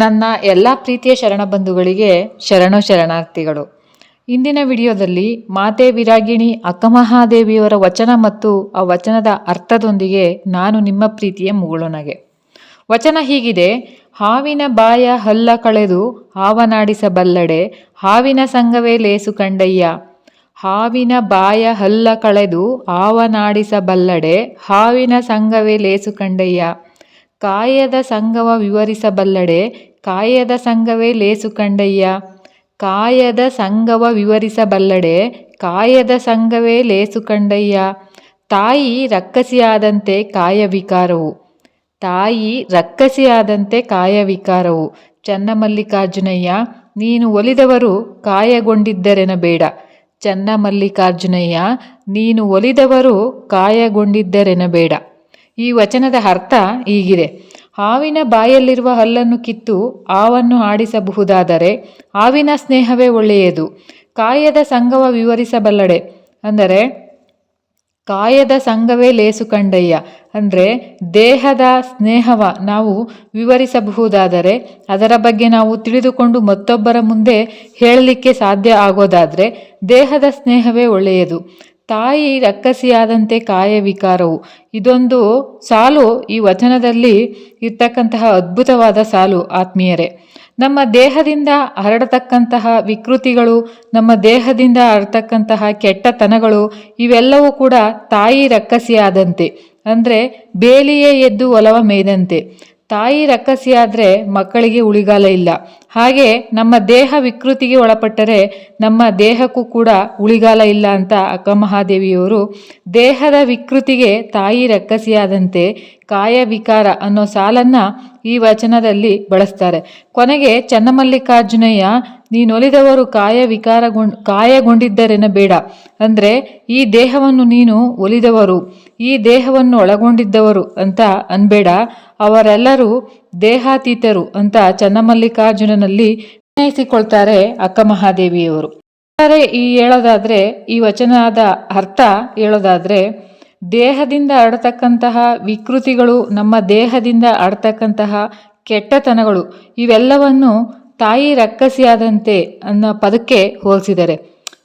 ನನ್ನ ಎಲ್ಲ ಪ್ರೀತಿಯ ಶರಣಬಂಧುಗಳಿಗೆ ಶರಣು ಶರಣಾರ್ಥಿಗಳು ಇಂದಿನ ವಿಡಿಯೋದಲ್ಲಿ ಮಾತೆ ವಿರಾಗಿಣಿ ಅಕ್ಕಮಹಾದೇವಿಯವರ ವಚನ ಮತ್ತು ಆ ವಚನದ ಅರ್ಥದೊಂದಿಗೆ ನಾನು ನಿಮ್ಮ ಪ್ರೀತಿಯ ಮುಗುಳೊನಗೆ ವಚನ ಹೀಗಿದೆ, ಹಾವಿನ ಬಾಯ ಹಲ್ಲ ಕಳೆದು ಹಾವನಾಡಿಸಬಲ್ಲಡೆ, ಹಾವಿನ ಸಂಘವೇ ಲೇಸು ಕಂಡಯ್ಯ. ಹಾವಿನ ಬಾಯ ಹಲ್ಲ ಕಳೆದು ಹಾವನಾಡಿಸಬಲ್ಲಡೆ, ಹಾವಿನ ಸಂಘವೇ ಲೇಸು ಕಂಡಯ್ಯ. ಕಾಯದ ಸಂಗವ ವಿವರಿಸಬಲ್ಲಡೆ, ಕಾಯದ ಸಂಗವೇ ಲೇಸು ಕಂಡಯ್ಯ. ಕಾಯದ ಸಂಗವ ವಿವರಿಸಬಲ್ಲಡೆ, ಕಾಯದ ಸಂಗವೇ ಲೇಸು ಕಂಡಯ್ಯ. ತಾಯಿ ರಕ್ಕಸಿಯಾದಂತೆ ಕಾಯವಿಕಾರವು ತಾಯಿ ರಕ್ಕಸಿಯಾದಂತೆ ಕಾಯವಿಕಾರವು ಚನ್ನಮಲ್ಲಿಕಾರ್ಜುನಯ್ಯ, ನೀನು ಒಲಿದವರು ಕಾಯಗೊಂಡಿದ್ದರೆನಬೇಡ ಚನ್ನಮಲ್ಲಿಕಾರ್ಜುನಯ್ಯ, ನೀನು ಒಲಿದವರು ಕಾಯಗೊಂಡಿದ್ದರೆನಬೇಡ ಈ ವಚನದ ಅರ್ಥ ಹೀಗಿದೆ. ಹಾವಿನ ಬಾಯಲ್ಲಿರುವ ಹಲ್ಲನ್ನು ಕಿತ್ತು ಹಾವನ್ನು ಆಡಿಸಬಹುದಾದರೆ ಹಾವಿನ ಸ್ನೇಹವೇ ಒಳ್ಳೆಯದು. ಕಾಯದ ಸಂಘವ ವಿವರಿಸಬಲ್ಲಡೆ. ಅಂದರೆ, ಕಾಯದ ಸಂಘವೇ ಲೇಸು ಕಂಡಯ್ಯ. ಅಂದರೆ, ದೇಹದ ಸ್ನೇಹವ ನಾವು ವಿವರಿಸಬಹುದಾದರೆ ಅದರ ಬಗ್ಗೆ ನಾವು ತಿಳಿದುಕೊಂಡು ಮತ್ತೊಬ್ಬರ ಮುಂದೆ ಹೇಳಲಿಕ್ಕೆ ಸಾಧ್ಯ ಆಗೋದಾದರೆ ದೇಹದ ಸ್ನೇಹವೇ ಒಳ್ಳೆಯದು. ತಾಯಿ ರಕ್ಕಸಿಯಾದಂತೆ ಕಾಯವಿಕಾರವು ಇದೊಂದು ಸಾಲು ಈ ವಚನದಲ್ಲಿ ಇರ್ತಕ್ಕಂತಹ ಅದ್ಭುತವಾದ ಸಾಲು ಆತ್ಮೀಯರೇ. ನಮ್ಮ ದೇಹದಿಂದ ಹರಡತಕ್ಕಂತಹ ವಿಕೃತಿಗಳು, ನಮ್ಮ ದೇಹದಿಂದ ಹರತಕ್ಕಂತಹ ಕೆಟ್ಟತನಗಳು, ಇವೆಲ್ಲವೂ ಕೂಡ ತಾಯಿ ರಕ್ಕಸಿಯಾದಂತೆ, ಅಂದರೆ ಬೇಲಿಯೇ ಎದ್ದು ಒಲವ ಮೇದಂತೆ. ತಾಯಿ ರಕ್ಕಸಿಯಾದರೆ ಮಕ್ಕಳಿಗೆ ಉಳಿಗಾಲ ಇಲ್ಲ. ಹಾಗೆ ನಮ್ಮ ದೇಹ ವಿಕೃತಿಗೆ ಒಳಪಟ್ಟರೆ ನಮ್ಮ ದೇಹಕ್ಕೂ ಕೂಡ ಉಳಿಗಾಲ ಇಲ್ಲ ಅಂತ ಅಕ್ಕಮಹಾದೇವಿಯವರು ದೇಹದ ವಿಕೃತಿಗೆ ತಾಯಿ ರಕ್ಕಸಿಯಾದಂತೆ ಕಾಯ ವಿಕಾರ ಅನ್ನೋ ಸಾಲನ್ನ ಈ ವಚನದಲ್ಲಿ ಬಳಸ್ತಾರೆ. ಕೊನೆಗೆ ಚನ್ನಮಲ್ಲಿಕಾರ್ಜುನಯ್ಯ ನೀನೊಲಿದವರು ಕಾಯ ವಿಕಾರಗೊಂಡ್ ಕಾಯಗೊಂಡಿದ್ದರೆನ ಬೇಡ ಅಂದರೆ ಈ ದೇಹವನ್ನು ನೀನು ಒಲಿದವರು, ಈ ದೇಹವನ್ನು ಒಳಗೊಂಡಿದ್ದವರು ಅಂತ ಅನ್ಬೇಡ. ಅವರೆಲ್ಲರೂ ದೇಹಾತೀತರು ಅಂತ ಚನ್ನಮಲ್ಲಿಕಾರ್ಜುನನಲ್ಲಿ ನಿರ್ಣಯಿಸಿಕೊಳ್ತಾರೆ ಅಕ್ಕ ಮಹಾದೇವಿಯವರು. ಈ ಹೇಳೋದಾದ್ರೆ, ಈ ವಚನದ ಅರ್ಥ ಹೇಳೋದಾದ್ರೆ ದೇಹದಿಂದ ಆಡ್ತಕ್ಕಂತಹ ವಿಕೃತಿಗಳು, ನಮ್ಮ ದೇಹದಿಂದ ಆಡ್ತಕ್ಕಂತಹ ಕೆಟ್ಟತನಗಳು, ಇವೆಲ್ಲವನ್ನು ತಾಯಿ ರಕ್ಕಸಿಯಾದಂತೆ ಅನ್ನೋ ಪದಕ್ಕೆ ಹೋಲಿಸಿದ್ದಾರೆ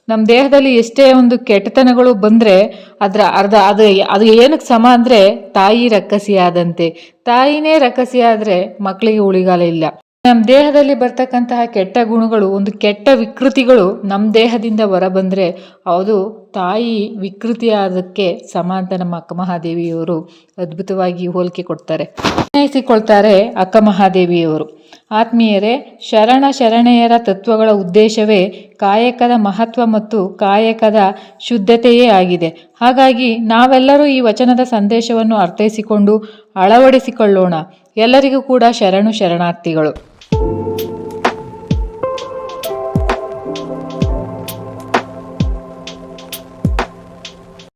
ನಮ್ಮ ದೇಹದಲ್ಲಿ ಎಷ್ಟೇ ಒಂದು ಕೆಟ್ಟತನಗಳು ಬಂದರೆ, ಅದರ ಅರ್ಧ ಅದು ಅದು ಏನಕ್ಕೆ ಸಮ ಅಂದರೆ ತಾಯಿ ರಕ್ಕಸಿಯಾದಂತೆ. ತಾಯಿನೇ ರಕ್ಕಸಿಯಾದರೆ ಮಕ್ಕಳಿಗೆ ಉಳಿಗಾಲ ಇಲ್ಲ. ನಮ್ಮ ದೇಹದಲ್ಲಿ ಬರ್ತಕ್ಕಂತಹ ಕೆಟ್ಟ ಗುಣಗಳು, ಒಂದು ಕೆಟ್ಟ ವಿಕೃತಿಗಳು ನಮ್ಮ ದೇಹದಿಂದ ಹೊರ ಬಂದರೆ ಅದು ತಾಯಿ ವಿಕೃತಿಯಾದಕ್ಕೆ ಸಮ ಅಂತ ನಮ್ಮ ಅಕ್ಕ ಮಹಾದೇವಿಯವರು ಅದ್ಭುತವಾಗಿ ಹೋಲಿಕೆ ಕೊಡ್ತಾರೆ. ನಿರ್ಣಯಿಸಿಕೊಳ್ತಾರೆ ಅಕ್ಕ ಮಹಾದೇವಿಯವರು. ಆತ್ಮೀಯರೇ, ಶರಣ ಶರಣೆಯರ ತತ್ವಗಳ ಉದ್ದೇಶವೇ ಕಾಯಕದ ಮಹತ್ವ ಮತ್ತು ಕಾಯಕದ ಶುದ್ಧತೆಯೇ ಆಗಿದೆ. ಹಾಗಾಗಿ ನಾವೆಲ್ಲರೂ ಈ ವಚನದ ಸಂದೇಶವನ್ನು ಅರ್ಥೈಸಿಕೊಂಡು ಅಳವಡಿಸಿಕೊಳ್ಳೋಣ. ಎಲ್ಲರಿಗೂ ಕೂಡ ಶರಣು ಶರಣಾರ್ಥಿಗಳು.